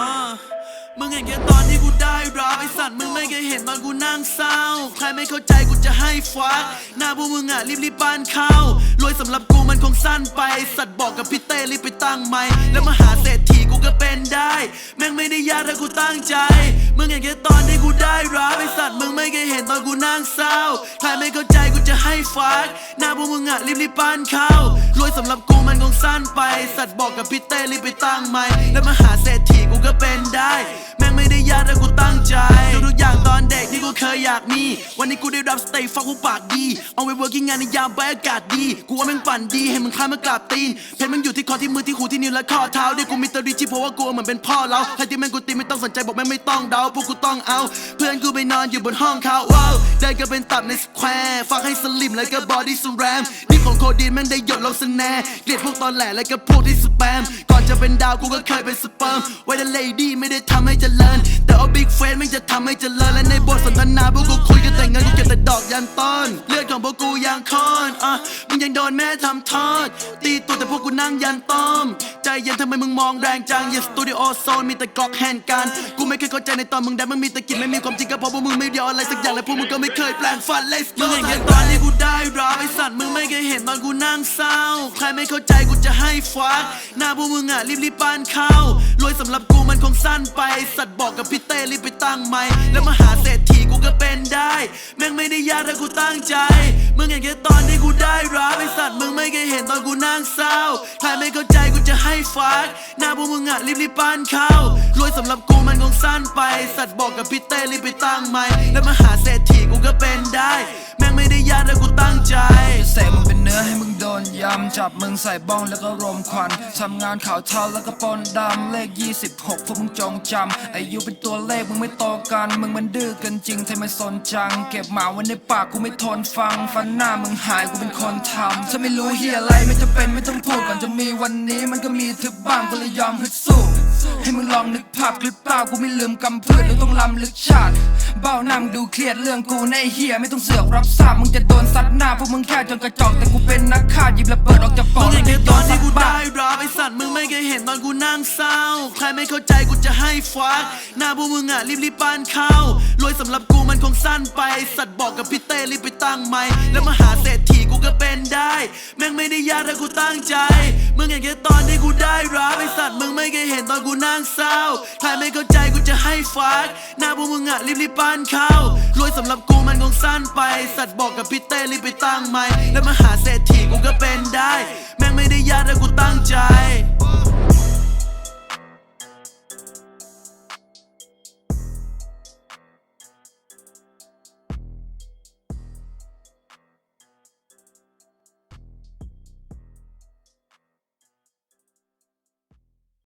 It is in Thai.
อ่ามึงเห็นแค่ตอนที่กูได้รับไอสัตว์มึงไม่เคยเห็นตอนกูนั่งเศร้า ใครไม่เข้าใจกูจะให้ฟัก หน้าพวกมึงอะรีบรีบๆบ้านเข้ารวยสำหรับกูมันคงสั้นไปไอ้สัตว์บอกกับพี่เต้รีบไปตั้งไม้แล้วมาหาเศรษฐี ยากถ้ากูตั้งใจ มึงเห็นแค่ตอนที่กูได้รับไอสัตว์มึงไม่เคยเห็นตอนกูนั่งเศร้าใครไม่เข้าใจกูจะให้ฟักหน้าพวกมึงอะรีบรีบๆบ้านเข้ารวยสำหรับกูมันคงสั้นไป สัตว์บอกกับพี่เต้รีบไปตั้งไม้แล้วมาหาเศรษฐีกูก็เป็นได้ แม่งไม่ได้ยากถ้ากูตั้งใจทุกอย่างตอนเด็กที่ กูเคยอยากมี วันนี้กูได้รับสเตย์ฟักกูปากดี เอาไว้เวิร์กิ้งงานในยามใบอากาศดี กูว่าแม่งปั่นดีให้มึงคล้ายมากราบตีน เพชรมึงอยู่ที่คอที่มือที่หูที่นิ้วและข้อเท้าเดี๋ยวกูมีตอรีจิเพราะว่ากูเหมือนเป็นพ่อเราใครที่แม่งกูตีไม่ต้องสนใจบอกแม่งไม่ต้องเดาพวกกูต้องเอา เพื่อนกูไปนอนอยู่บนห้องเขาว้าวเดินก็เป็นตับในสแควร์ฟังให้สลิมแล้วก็บอดี้สแรมนี่ของโคดีนแม่งได้หยดลงสแนร์เกลียดพวกตอนแหลแล้วก็พวกที่สแปมก่อนจะเป็นดาวกูก็เคยเป็นสเปิร์มไว้แต่เลดี้ไม่ได้ทำให้เจริญแต่เอาบิ๊กเฟนไม่งจะทำให้เจริญและในบทสนทนาพวกกูคุยกันแต่เงินกูเก็บแต่ดอกยันต้นเลือดของพวกกูยังคอนอะมึงยังโดนแม่ทำทอด ตีตัวแต่พวกกูนั่งยันต้ม ใจเย็นทำไมมึงมองแรงจังอย่าสตูดิโอโซนมีแต่กอกแฮนด์กัน กูไม่เคยเข้าใจในตอนมึงแดนมึงมีแต่กินไม่มีความจริงก็เพราะพวกมึงไม่เดียวอะไรสักอย่างและพวกมึงก็ไม่เคยแปลงฟัน Let's go มึงเห็นแค่ตอนที่กูได้รับไอสัตว์มึงไม่เคยเห็นตอนกูนั่งเศร้า ใครไม่เข้าใจกูจะให้ฟักหน้าพวกมึงอะรีบรีบๆบ้านเข้ารวยสำหรับกูมันคงสั้นไปสัตว์บอกกับพี่เต้รีบไปตั้งไม้แล้วมาหาเศรษฐี แม่งไม่ได้ยากถ้ากูตั้งใจ มึงเห็นแค่ตอนที่กูได้รับไอสัตว์มึงไม่เคยเห็นตอนกูนั่งเศร้าใครไม่เข้าใจกูจะให้ฟักหน้าพวกมึงอะรีบรีบๆบ้านเข้ารวยสำหรับกูมันคงสั้นไป สัตว์บอกกับพี่เต้รีบไปตั้งไม้แล้วมาหาเศรษฐีกูก็เป็นได้ แม่งไม่ได้ยากถ้ากูตั้งใจเสกมันเป็นเนื้อ จับมึงใส่บ้องแล้วก็รมควันทำงานข่าวเทาแล้วก็ปนดำเลข 26 พวกมึงจงจำอายุเป็นตัวเลขมึงไม่โตกัน มึงมันดื้อกันจริงทำไมสนจัง เก็บหมาไว้ในปากกูไม่ทนฟัง ฟันหน้ามึงหายกูเป็นคนทำฉันไม่รู้เฮียอะไรไม่จำเป็นไม่ต้องพูดก่อนจะมีวันนี้มันก็มีทึบบ้างก็เลยยอมฮึดสู้ ให้มึงลองนึกภาพคลิปเปล่ากูไม่ลืมกำพืชแล้วต้องลำลึกชาติ เบ้าน้ามึงดูเครียดเรื่องกูในเฮียไม่ต้องเสือกรับทราบมึงจะโดนซัดหน้าพวกมึงแค่จนกระจอกแต่กูเป็นนักฆ่าหยิบระเบิดออกจากปอมึกงเห็นแค่ตอนที่กูบาได้รับไอสัตว์มึงไม่เคยเห็นตอนกูนั่งเศร้า ใครไม่เข้าใจกูจะให้ฟักหน้าพวกมึงอะรีบรีบๆบ้านเข้ารวยสำหรับกู งสั้นไปสัตว์บอกกับพี่เต้รีบไปตั้งไม้แล้วมาหาเศรษฐีกูก็เป็นได้ แม่งไม่ได้ยากถ้ากูตั้งใจ มึงเห็นแค่ตอนที่กูได้รับไอสัตว์มึงไม่เคยเห็นตอนกูนั่งเศร้าใครไม่เข้าใจกูจะให้ฟักหน้าพวกมึงอะรีบรีบปานเข้ารวยสำหรับกูมันคงสั้นไป สัตว์บอกกับพี่เต้รีบไปตั้งไม้แล้วมาหาเศรษฐี